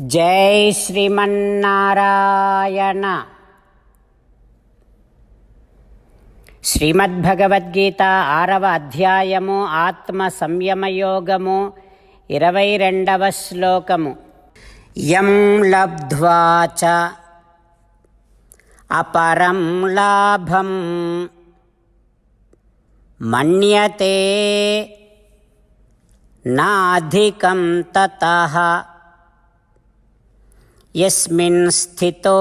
జై శ్రీమన్నారాయణ. శ్రీమద్భగవద్గీత ఆరవ అధ్యాయము ఆత్మ సంయమయోగము ఇరవై రెండవ శ్లోకము. యం లబ్ధ్వా చ అపరం లాభం మన్యతే నాధికం తతః యస్మిన్ స్థితో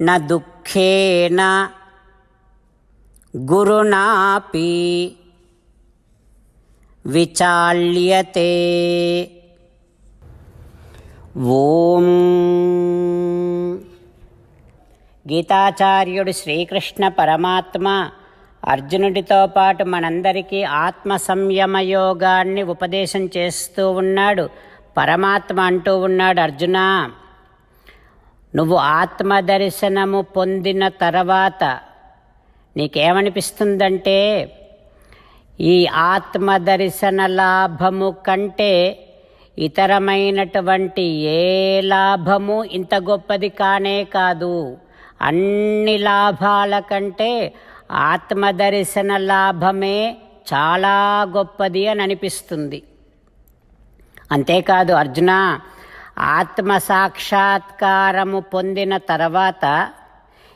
న దుఃఖేన గురునాపి విచాల్యతే ఓం గీతాచార్యుడు శ్రీకృష్ణ పరమాత్మ అర్జునుడితో పాటు మనందరికీ ఆత్మ సంయమ యోగాన్ని ఉపదేశం చేస్తూ ఉన్నాడు. పరమాత్మ అంటూ ఉన్నాడు అర్జున. నువ్వు ఆత్మ దర్శనము పొందిన తర్వాత నీకేమనిపిస్తుందంటే ఈ ఆత్మ దర్శన లాభము కంటే ఇతరమైనటువంటి ఏ లాభము ఇంత గొప్పది కానే కాదు. అన్ని లాభాల కంటే ఆత్మదర్శన లాభమే చాలా గొప్పది అని అనిపిస్తుంది. అంతేకాదు అర్జున ఆత్మ సాక్షాత్కారము పొందిన తర్వాత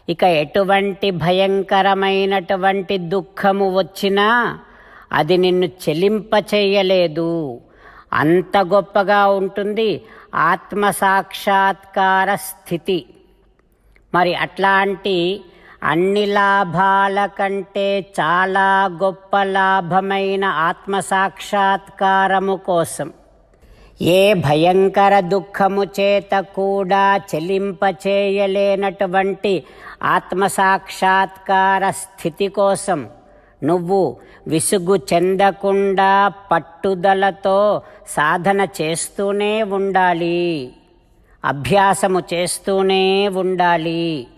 ఇక ఎటువంటి భయంకరమైనటువంటి దుఃఖము వచ్చినా అది నిన్ను చెలింపచేయలేదు అంత గొప్పగా ఉంటుంది ఆత్మ సాక్షాత్కార స్థితి. మరి అట్లాంటి అన్ని లాభాల కంటే చాలా గొప్ప లాభమైన ఆత్మ సాక్షాత్కారము కోసం ఏ భయంకర దుఃఖము చేత కూడా చెలింపచేయలేనటువంటి ఆత్మ సాక్షాత్కార స్థితి కోసం నువ్వు విసుగు చెందకుండా పట్టుదలతో సాధన చేస్తూనే ఉండాలి. అభ్యాసము చేస్తూనే ఉండాలి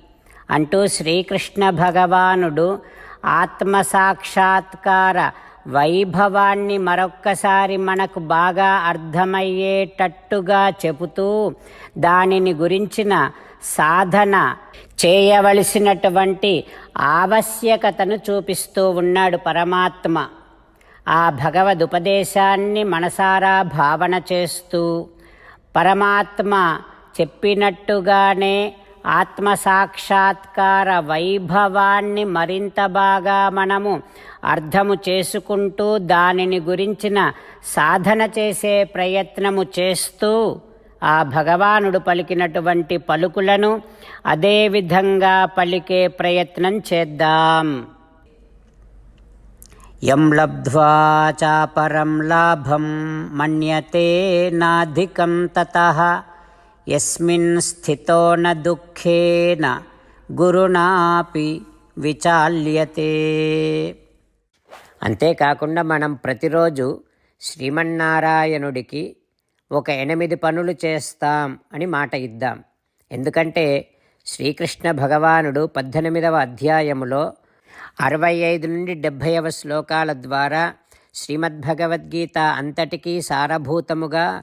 అంటూ శ్రీకృష్ణ భగవానుడు ఆత్మ సాక్షాత్కార వైభవాన్ని మరొక్కసారి మనకు బాగా అర్థమయ్యేటట్టుగా చెబుతూ దానిని గురించిన సాధన చేయవలసినటువంటి ఆవశ్యకతను చూపిస్తూ ఉన్నాడు పరమాత్మ. ఆ భగవద్ ఉపదేశాన్ని మనసారా భావన చేస్తూ పరమాత్మ చెప్పినట్టుగానే ఆత్మ సాక్షాత్కార వైభవాన్ని మరింత బాగా మనము అర్థము చేసుకుంటూ దానిని గురించిన సాధన చేసే ప్రయత్నము చేస్తూ ఆ భగవానుడు పలికినటువంటి పలుకులను అదేవిధంగా పలికే ప్రయత్నం చేద్దాం. యం లబ్ధ్వా చాపరం లాభం మన్యతే నాధికం తతః యస్మిన్ స్థితో దుఃఖేన గురునాపి విచాల్యతే. అంతేకాకుండా మనం ప్రతిరోజు శ్రీమన్నారాయణుడికి ఒక ఎనిమిది పనులు చేస్తాం అని మాట ఇద్దాం. ఎందుకంటే శ్రీకృష్ణ భగవానుడు పద్దెనిమిదవ అధ్యాయములో అరవై ఐదు నుండి డెబ్భైవ శ్లోకాల ద్వారా శ్రీమద్భగవద్గీత అంతటికీ సారభూతముగా